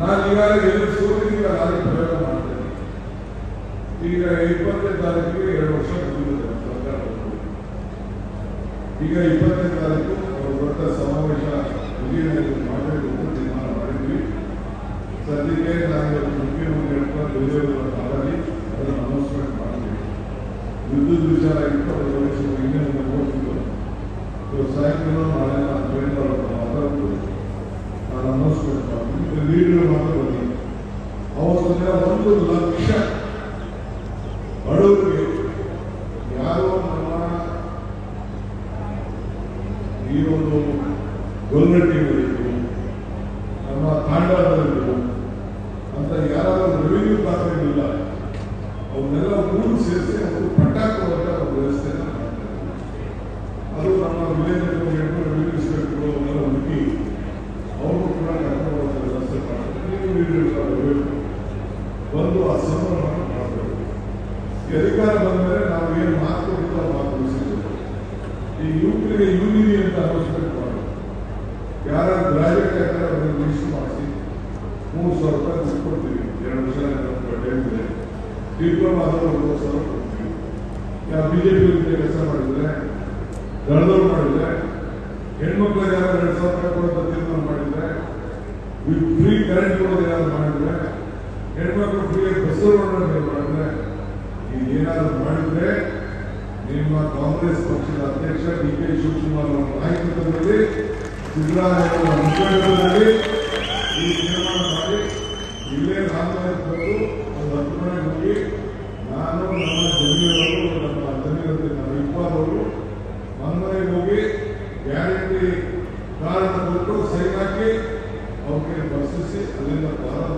ನಾನು ಈಗಾಗಲೇ ಎರಡು ಸೂರ್ಯನಿಂದ ನಾಳೆ ಪ್ರಯೋಗ ಮಾಡ್ತೇನೆ. ಈಗ ಇಪ್ಪತ್ತನೇ ತಾರೀಕಿಗೆ ಎರಡು ವರ್ಷ ಮುಗಿದಿದೆ ಸರ್ಕಾರ. ಈಗ ಇಪ್ಪತ್ತನೇ ತಾರೀಕು ಅವರು ದೊಡ್ಡ ಸಮಾವೇಶ ವಿಜಯನಗರದಲ್ಲಿ ಮಾಡಬೇಕು ಅಂತ ತೀರ್ಮಾನ ಮಾಡಿದ್ವಿ. ಸದ್ಯಕ್ಕೆ ನಾನು ಮುಖ್ಯಮಂತ್ರಿ ಹೇಳ್ಕೊಂಡು ವಿಜಯನಗರ ಕಾಲಲ್ಲಿ ಅದನ್ನು ಅನೌನ್ಸ್ಮೆಂಟ್ ಮಾಡ್ತೀವಿ ವಿದ್ಯುತ್ ವಿಚಾರ ಅವರು ವಹಿಸುವ ಇನ್ನೇ ಸಾಯಂಕಾಲ ನಾಳೆ ನಾನು ಟ್ರೈನ್ ಮಾತಾಡ್ಬೋದು ನಾನು ಅನೌನ್ಸ್ಮೆಂಟ್ ಮಾಡ್ತೀನಿ ಲೀಡರ್ ಮಾತ್ರ ಬನ್ನಿ ದಿನ ಒಂದು ಲಕ್ಷ ಬಡವರಿಗೆ ಯಾರೋ ನಮ್ಮ ಈ ಒಂದು ಗೊಲ್ಗಟ್ಟಿಗಳಿತ್ತು ನಮ್ಮ ತಾಂಡವದಲ್ಲಿತ್ತು ಅಂತ ಯಾರಾದರೂ ರೆವಿನ್ಯೂ ಖಾತೆಗಳಿಲ್ಲ ಅವನ್ನೆಲ್ಲ ಮೂರು ಸೇರಿಸಿ ಅವರು ಪಟ್ಟಾಕ ಒಂದು ವ್ಯವಸ್ಥೆನ ಮಾಡ್ತಾರೆ ಅದು ನಮ್ಮ ವಿಲೇಜ್ಗಳು ರೆವಿನ್ಯೂ ಇನ್ಸ್ಪೆಕ್ಟರ್ಗಳು ಅವನ್ನೆಲ್ಲ ಹುಡುಕಿ ಅವರು ಕೂಡ ಕರ್ಕೊಂಡು ಹೋಗೋ ವ್ಯವಸ್ಥೆ ಮಾಡ್ತಾರೆ ನೀವು ಲೀಡರ್ಗಳು ಬರಬೇಕು ಸಂಭ್ರಮವನ್ನು ಮಾಡಬೇಕು ಅಧಿಕಾರ ಬಂದ ಮೇಲೆ ನಾವು ಏನು ಮಾತು ಕೊಡ್ತಾ ಮಾತು ಉಳಿಸಿದ್ದು ಈ ಯುವಕರಿಗೆ ಯುನಿಟಿ ಅಂತ ಅನೌನ್ಸ್ಮೆಂಟ್ ಮಾಡಿ ಯಾರು ಗ್ರಾಜುಯೇಟ್ ಆಗ್ತಾರೆ ಅವ್ರಿಗೆ ರಿಜಿಸ್ಟರ್ ಮಾಡಿಸಿ ಮೂರು ಸಾವಿರ ರೂಪಾಯಿ ದುಡ್ಡು ಕೊಡ್ತೀವಿ ಎರಡು ವರ್ಷ ಇದೆ ಡಿಪ್ಲೊಮಾ ಆದವರು ಸಾವಿರ ಕೊಡ್ತೀವಿ ಯಾವ ಬಿಜೆಪಿ ಕೆಲಸ ಮಾಡಿದ್ರೆ ದಳದವ್ರು ಮಾಡಿದ್ರೆ ಹೆಣ್ಮಕ್ಳಿಗೆ ಯಾರು ಎರಡು ಸಾವಿರ ರೂಪಾಯಿ ಕೊಡೋದು ತೀರ್ಮಾನ ಮಾಡಿದ್ರೆ ಫ್ರೀ ಕರೆಂಟ್ ಕೊಡೋದು ಯಾರು ಮಾಡಿದ್ರೆ ಹೆಣ್ಮಕ್ಳು ಫ್ರೀ ಬಸ್ ಮಾಡಿದ್ರೆ ಏನಾದರೂ ಮಾಡಿದ್ರೆ ನಿಮ್ಮ ಕಾಂಗ್ರೆಸ್ ಪಕ್ಷದ ಅಧ್ಯಕ್ಷ ಡಿ ಕೆ ಶಿವಕುಮಾರ್ ಅವರ ನಾಯಕತ್ವದಲ್ಲಿ ಸಿದ್ದರಾಮಯ್ಯ ಈ ತೀರ್ಮಾನ ಮಾಡಿ ಇಲ್ಲೇ ರಾಮನಗರ ಬಂದು ಒಂದು ಹತ್ತು ಹೋಗಿ ನಾನು ನಮ್ಮ ಜಮೀನವರು ನಮ್ಮ ಜಮೀನಲ್ಲಿ ನಮ್ಮ ಇಬ್ಬರವರು ಮನೆಗೆ ಹೋಗಿ ಗ್ಯಾರಂಟಿ ಕಾರಣ ಕೊಟ್ಟು ಸೈನ್ ಹಾಕಿ ಅವ್ರಿಗೆ ಬರ್ಸಿಸಿ ಅಲ್ಲಿಂದ ಈ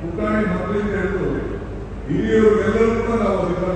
ಪುಟಾಣಿ ಮಕ್ಕಳಿಂದ ಹಿಡಿದು ಹಿರಿಯರಿಗೆಲ್ಲರೂ ಕೂಡ ನಾವು ಅಧಿಕಾರ